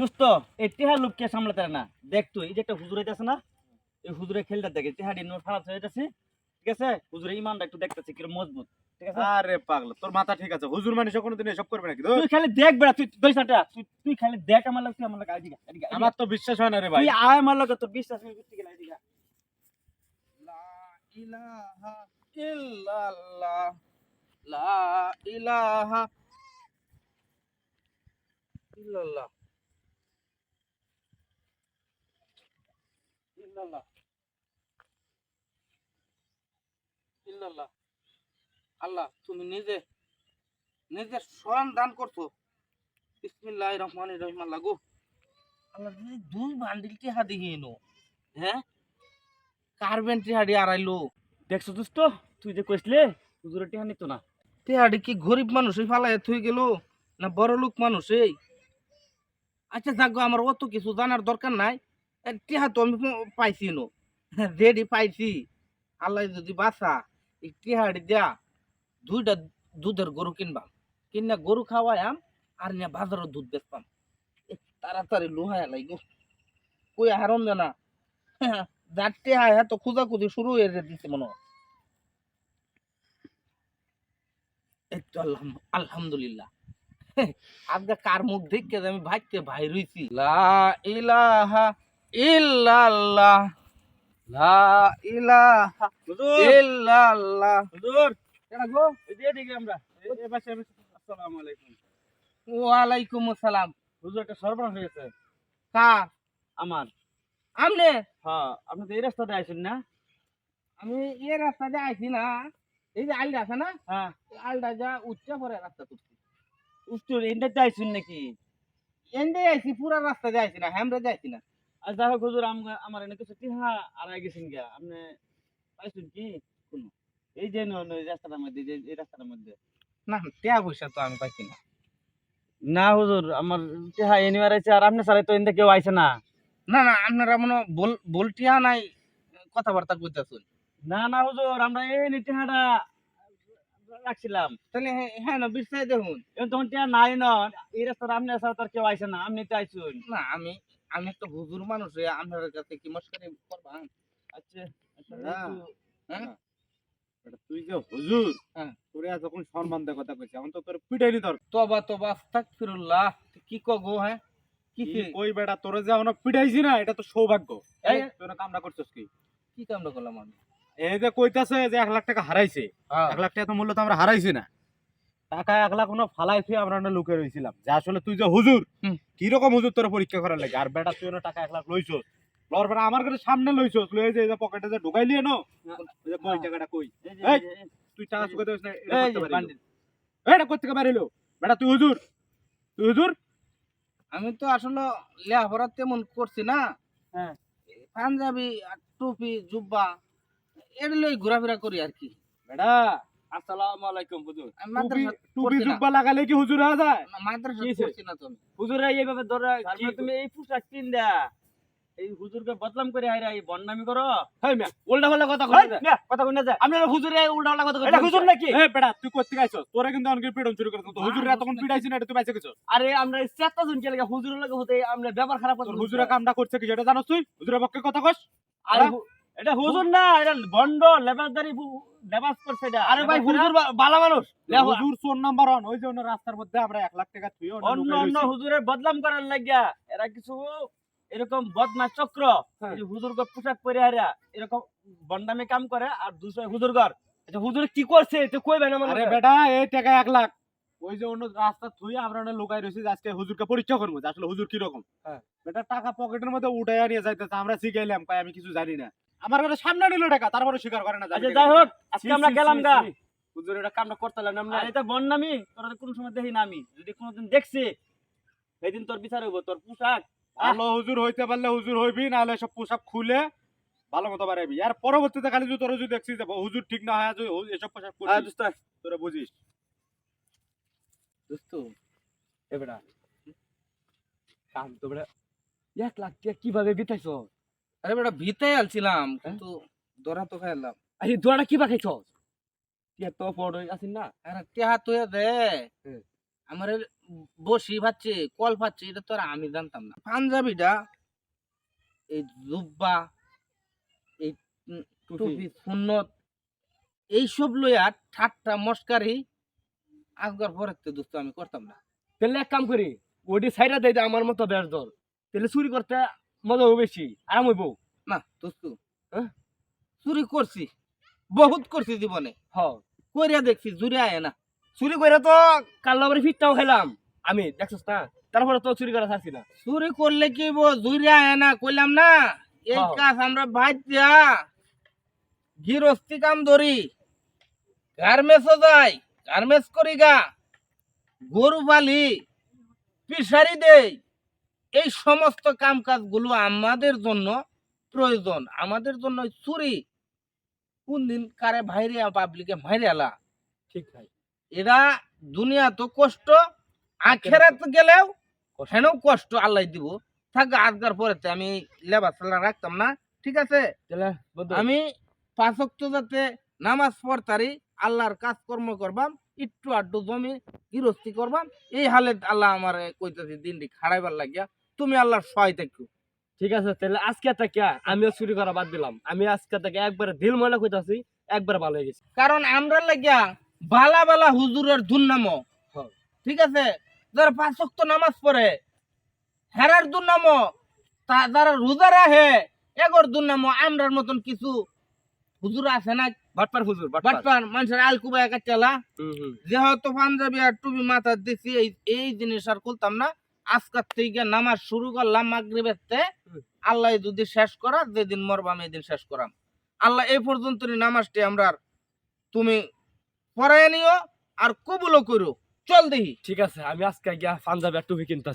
দোস্ত এই টেহার লোক কে সামলাতে না। দেখ তুই এই যে একটা হুজুর আছে না এই হুজুরের খেলটা দেখে টেহাডি নোট খারাপ হয়ে যাচ্ছে ঠিক আছে? হুজুরের ইমানটা একটু দেখতেছে কিরম মজবুত ঠিক আছে? আরে পাগলা তোর মাথা ঠিক আছে হুজুর মানুষ কোনোদিন এসব করবে নাকি? তুই খালি দেখ বেড়া তুই দুই সাটা তুই তুই খালি দেখ আমার আমার তো বিশ্বাস হয় না রে ভাই। তুই আয় আমার তোর বিশ্বাস নেই করতে গেলে আইদিকে লা ইলাহা ইল্লাল্লাহ লা ইলাহা ইল্লাল্লাহ। ইল্লাল্লাহ ইল্লাল্লাহ আল্লাহ তুমি নিজে নিজে স্মরণ দান করছ। বিসমিল্লাহির রহমানির রহিম আল্লাহ গো। আল্লাহ তুমি দুই বান্ডিল টিহা দিয়ে এনো হ্যাঁ? আড়াইলো। দেখছ দোস্ত তুই যে কইসলে হুজুরের টেহা নিত না। কি গরিব মানুষ এই ফালাই থুই গেল না বড় লোক মানুষ এই? আচ্ছা যাক আমার অত কিছু জানার দরকার নাই। টিহা তো আমি পাইছি নো রেডি পাইছি। আল্লাহ যদি বাসা এই টিহাড়ি দিয়া দুইটা দুধের গরু কিনবাম কিনা গরু খাওয়ায়াম আর নিয়ে বাজারও দুধ বেচবাম। এ, তাড়াতাড়ি লোহায় লাগো কই হারন জানা? যার টিহা হ্যাঁ তো খুঁজাখুঁজি শুরু হয়ে দিছে মনে হয়। এই তো আলহাম- আলহামদুলিল্লাহ। আজকে কার মুখ দেখে আমি ভাইকে ভাই রইছি? লা ইলাহা ইল্লাল্লাহ। লা ইলাহা ইল্লাল্লাহ। হুজুর। কেডা গো? এদিকে আমরা। এই- এই পাশে আমি আসসালামু আলাইকুম। ওয়ালাইকুম আসসালাম। হুজুর একটা সর্বনাশ হয়ে গেছে। কার? আমার। আমনে? হ্যাঁ আপনি তো এই রাস্তাতে আইছেন না? আমি এই রাস্তা দিয়ে আইছি না। এই যে আলটা আছে না? হ্যাঁ। আলটা যা উচ্চা পরে রাস্তা তুলছি উস্তুর ইন্টারতে আইছেন নাকি? এন্ডে আইছি পুরা রাস্তা দিয়ে আইছি না হ্যামরে যাইছি না। আর যাই হোক হুজুর আমার এনে কিছু টিহা আড়াই গেছেন গিয়া। আপনি পাইছেন কি কোন? এই যে ন- ন- এই রাস্তাটার মধ্যে যে এই রাস্তাটার মধ্যে। না টেয়া পয়সা তো আমি পাইছি না। না হুজুর আমার টিহা এনিবার আইছে আর আপনি সারাই তো এনতে কেউ আইছে না। না না আপনারা মনে হয় বল বলটিয়া নাই কথাবার্তা কইতাছুন। না না হুজুর আমরা এই টিহাটা রাখছিলাম। তাহলে হ্যাঁ- না বিশ্বাস দেখুন। তখন টিহা নাই ন এই রাস্তাটা আপনি ছাড়া তো আর কেউ আইছে না আপনি তো আইছুন। না আমি আমি একটা হুজুর মানুষ হয়ে আপনার কাছে কি মস্কারি করবা? আচ্ছা আচ্ছা হ্যাঁ? তুই যে হুজুর হ্যাঁ। তোরে যখন সম্মান দেয় কথা কইছি এখন তো তোর পিটাইনি তোর তবা তবা আস্তাগফিরুল্লাহ। কি কগো হ্যাঁ? কি কই বেটা তোরে যে পিটাইছি না এটা তো সৌভাগ্য। এই তুই কি? কি করলাম আমি? এই যে কইতাছে যে এক লাখ টাকা হারাইছে। এক লাখ টাকা তো মূল্য তো আমরা হারাইছি না। টাকা এক লাখ কোনো ফালাই আমরা না লুকে রইছিলাম। যে আসলে তুই যে হুজুর হুজুর তোর পরীক্ষা করার লাগে? আর বেটা তুই টাকা এক লাখ লইছস। লর বেটা আমার কাছে সামনে লইছস। এই যে পকেটে যে ঢুকাই লিয়ে নো? কই। টাকাটা কই? তুই টাকা না? এটা করতে পারিলো। বেটা তুই হুজুর? তুই হুজুর? আমি তো আসলে লেখাপড়া তেমন করছি না। হ্যাঁ। পাঞ্জাবি টুপি জুব্বা এগুলোই ঘোরাফেরা করি আর কি। বেটা আসসালামু আলাইকুম হুজুর। টুপি। জুব্বা লাগালে কি হুজুর হওয়া যায়? মাদ্রাসা? পড়ছি না তো আমি হুজুরে এইভাবে ধরে কি তুমি এই পোশাক কিন দেয়া এই হুজুরকে বদলাম করে হাইরা এই বন্নামি করো। হেই মিয়া উল্টা পাল্টা কথা কই না না, কথা কই না যায় আপনারা হুজুরে উল্টা পাল্টা কথা কই এটা হুজুর নাকি? এ বেটা তুই করতে গাইছস তোরা কিন্তু অনেক পিডন শুরু করছিস তো হুজুরে তখন পিডাইছিস না এটা তুই বাইসে গেছস? আরে আমরা চেতা শুনছি লাগে হুজুরের লাগে হতে আমরা ব্যাপার খারাপ হুজুরে কামটা করছে কি সেটা জানোস তুই? হুজুরের পক্ষে কথা কস। আরে হ্যাঁ? এটা হুজুর না এটা বন্ড লেবাসদারি লেবাস করছে এটা। আরে ভাই হুজুর বালা মানুষ। হুজুর সোন নাম্বার ওয়ান ওই যে অন্য রাস্তার মধ্যে আমরা এক লাখ টাকা তুই অন্য অন্য হুজুরের বদলাম করার লাগিয়া এরা কিছু এরকম বদমাস চক্র হ্যাঁ। এই পোশাক পরে হারা এরকম বন্ডামি কাম করে আর দুসরা হুজুরগর আচ্ছা হুজুর কি করছে তো কইবেন আমার আরে বেটা এই টাকা এক লাখ। ওই যে অন্য রাস্তা তুই আমরা অনেক লুকাই রয়েছি আজকে হুজুরকে পরীক্ষা করব আসলে হুজুর কীরকম। হ্যাঁ। বেটা টাকা পকেটের মধ্যে উঠাইয়া নিয়ে যাইতেছে আমরা শিখাইলাম কই আমি কিছু জানি না। আমার কাছে সামনে নিল টাকা তারপরে স্বীকার করে না আচ্ছা যাই হোক আজকে আমরা গেলাম গা। হুজুর এটা কামটা করতে লাগলাম না। এটা বন্নামি তোরা তো কোনো সময় দেখি না আমি। যদি কোনোদিন দেখছি সেদিন তোর বিচার হইব তোর পোশাক। ভালো হুজুর হইতে পারলে হুজুর হইবি নাহলে সব পোশাক খুলে ভালো মতো বাড়াবি আর পরবর্তীতে খালি যদি তোর যদি দেখছিস যে হুজুর ঠিক না হয় এসব পোশাক পরছিস, দোস্ত। তোরা বুঝিস। দোস্ত এ বেটা কাম তো বেটা। এক লাখ কীভাবে বিতাইছ? আরে বেটা ভিতে আলছিলাম কিন্তু দরা তো খাইলাম আরে খাইছ টিয়া তো পড় আছিস না? আরে তুই দে। আমার বসি পাচ্ছে কল পাচ্ছে এটা তো আর আমি জানতাম না। পাঞ্জাবিটা এই জুব্বা এই টুপি। সুন্নত এইসব লইয়া ঠাট্টা মস্কারি আজকার পরে তো দোস্ত আমি করতাম না। তাহলে এক কাম করি ওটি সাইডা দেয় আমার মতো বেশ দর তাহলে চুরি করতে মজা হবে বেশি আরাম হইব। না দোস্ত। হ্যাঁ? চুরি করছি বহুত করছি জীবনে। হ। কইরা দেখছি জুড়ে আয় না। চুরি করে তো বাড়ি ফিটটাও খেলাম আমি দেখছিস না? তারপরে তো চুরি করা থাকছি না। চুরি করলে কি জুড়ে আয় না কইলাম না। এই। কাজ আমরা ভাই দিয়া গৃহস্থি কাম ধরি। গার্মেন্টসও যাই গার্মেন্টস করি গা। গরু পালি পিসারি দেই। এই সমস্ত কাম কাজগুলো আমাদের জন্য প্রয়োজন। আমাদের জন্য চুরি। কোন দিন কারে ভাইরে পাবলিকে ভাইরে আলা। ঠিক ভাই। এরা দুনিয়া তো কষ্ট আখেরাত গেলেও হেনও কষ্ট আল্লাহ দিব। থাক আজকার পরে আমি লেবার সালা রাখতাম না ঠিক আছে? আমি পাঁচক্ত যাতে নামাজ পড়তারি আল্লাহর কাজকর্ম করবাম একটু আড্ডু জমি গৃহস্থী করবাম এই হালে আল্লাহ আমার কইতেছি দিনটি খাড়াইবার লাগিয়া তুমি আল্লাহর সহায় থাকো। ঠিক আছে? তাহলে আজকে থেকে আমিও চুরি করা বাদ দিলাম। আমি আজকে থেকে একবারে দিল ময়লা কইতাছি একবার ভালো হয়ে গেছি। কারণ আমরা লাগিয়া বালা বালা হুজুরের দুর্নাম। হ্যাঁ। ঠিক আছে? যারা পাঁচক্ত নামাজ পড়ে হেরার দুর্নাম তা যারা রোজা রাখে এগর দুর্নাম আমরার মতন কিছু হুজুর আছে না বাটপার হুজুর বাটপান মানুষের চালা হুম হুম। যেহেতু পাঞ্জাবি আর টুপি মাথা দিছি এই এই জিনিস আর খুলতাম না। আজকার থেকে নামাজ শুরু করলাম মাগরিবের তে আল্লাহ যদি শেষ করা যেদিন মরবাম এদিন শেষ করাম। আল্লাহ এই পর্যন্ত নামাজটি আমরা তুমি পড়ায় নিও আর কবুলও করো। চল দেখি। ঠিক আছে আমি আজকে গিয়া পাঞ্জাবি একটু টুপি কিনতাছি।